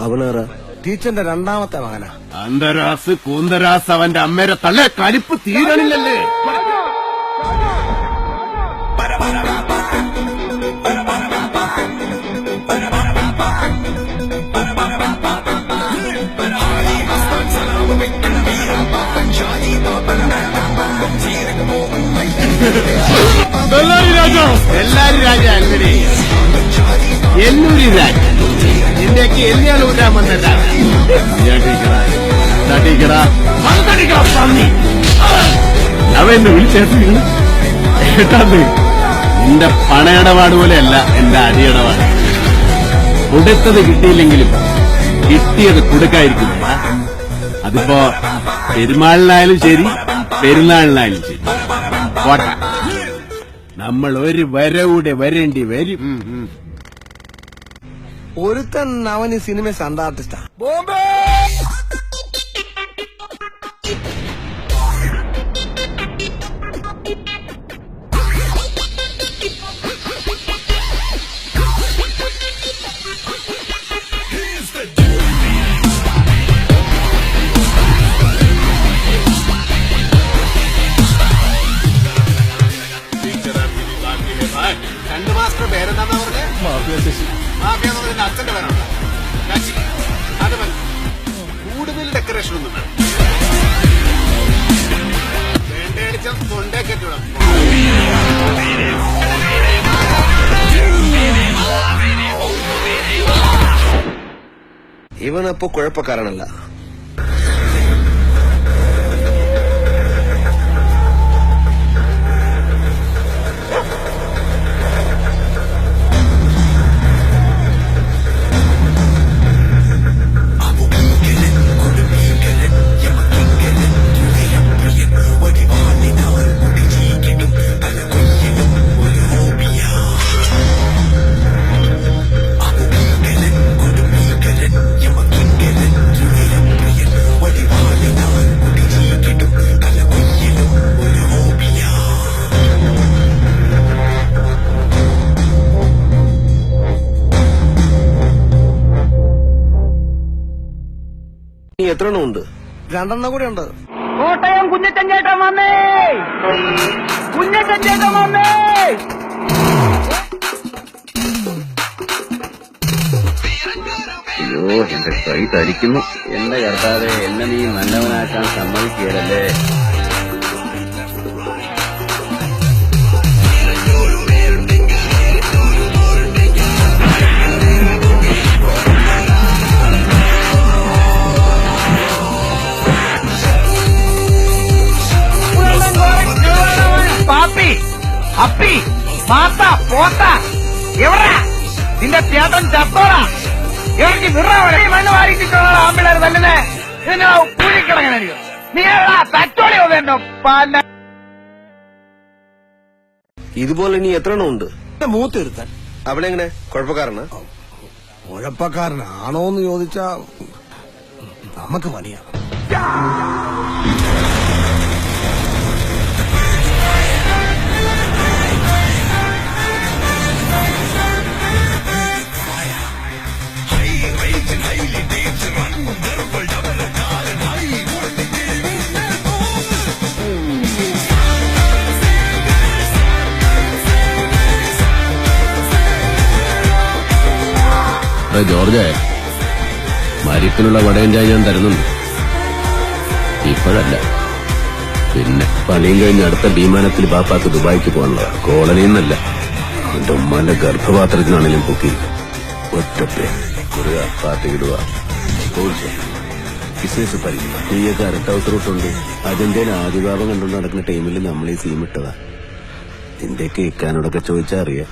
അവനാറാ ടീച്ചറിന്റെ രണ്ടാമത്തെ മകനാ. അന്തരാസ് കൂന്തരാസ് അവന്റെ അമ്മേരെ തള്ളെ കലിപ്പ് തീരണില്ലല്ലേ? എല്ലാരും രാജ. അല്ലടി എന്നൂരി രാജ. എന്നെയാണ് ഊരാൻ വന്നിട്ടാണ് അവെന്നെ വിളിച്ചേർത്തില്ല കേട്ടാന്ന്? നിന്റെ പണയിടപാട് പോലെയല്ല എന്റെ അടിയിടപാട് കൊടുത്തത് കിട്ടിയില്ലെങ്കിലും കിട്ടിയത് കൊടുക്കായിരിക്കും. അതിപ്പോ പെരുമാളിനായാലും ശരി പെരുന്നാളിനായാലും ശരി. പോട്ടെ. നമ്മൾ ഒരു വരവൂടെ വരേണ്ടി വരും. ഒരുത്തൻ നവന് സിനിമ സണ്ട ആർട്ടിസ്റ്റാ രണ്ട് പറഞ്ഞ അച്ഛന്റെ പേരാണ്. കൂടുതൽ ഡെക്കറേഷൻ ഒന്നും വേണം കെട്ടിവിടാം ഇവനപ്പോ കുഴപ്പക്കാരനല്ല. എത്ര എണ്ണം ഉണ്ട് രണ്ടെണ്ണം കൂടെ ഉണ്ട് കോട്ടയം കുഞ്ഞച്ചൻ ചേട്ടൻ വന്നേ! കുഞ്ഞച്ചൻ ചേട്ടൻ വന്നേ! അയ്യോ എന്റെ കൈ തരിക്കുന്നു. എന്റെ കർത്താവെ എന്നെ നീ നല്ലവനാക്കാൻ സമ്മതിക്കുകയല്ലേ? അപ്പി മാത്ത പോത്ത എവിടാ നിന്റെ ചേട്ടൻ ചത്തോടാ ഇവർക്ക് വിറവരെ മണ്ണ് വാരിച്ചിട്ടുള്ള ആമ്പിളർ വല്ലനേ ഇതിന് കൂലിക്കിടങ്ങനോ നീ എവിടാ തച്ചോളി വേണ്ടോ പല ഇതുപോലെ നീ എത്ര എണ്ണം ഉണ്ട്? മൂത്ത് മൂത്തൊരുത്തൻ. അവനെങ്ങനെ കുഴപ്പക്കാരനാ? കുഴപ്പക്കാരനാണോന്ന് ചോദിച്ചാ നമുക്ക് പണിയാ. ജോർജ്. മരിപ്പിനുള്ള വടയും ചായ ഞാൻ തരുന്നുണ്ട്. ഇപ്പോഴല്ല. പിന്നെ പണിയും കഴിഞ്ഞ് അടുത്ത വിമാനത്തിൽ ബാപ്പാക്ക് ദുബായിക്ക് പോകാനുള്ള കോളനിയിൽ നിന്നല്ല അവന്റെ ഉമ്മാന്റെ ഗർഭപാത്രത്തിനാണെങ്കിലും പൊക്കി ഒറ്റപ്പേ കുറുക പാത്തിയിടുക ബിസിനസ് ആദിഭാവം കണ്ടുകൊണ്ട് നടക്കുന്ന ടൈമിൽ നമ്മൾ ഈ സീം നിന്റെ നിന്റെയൊക്കെ ചോദിച്ചാ അറിയാം.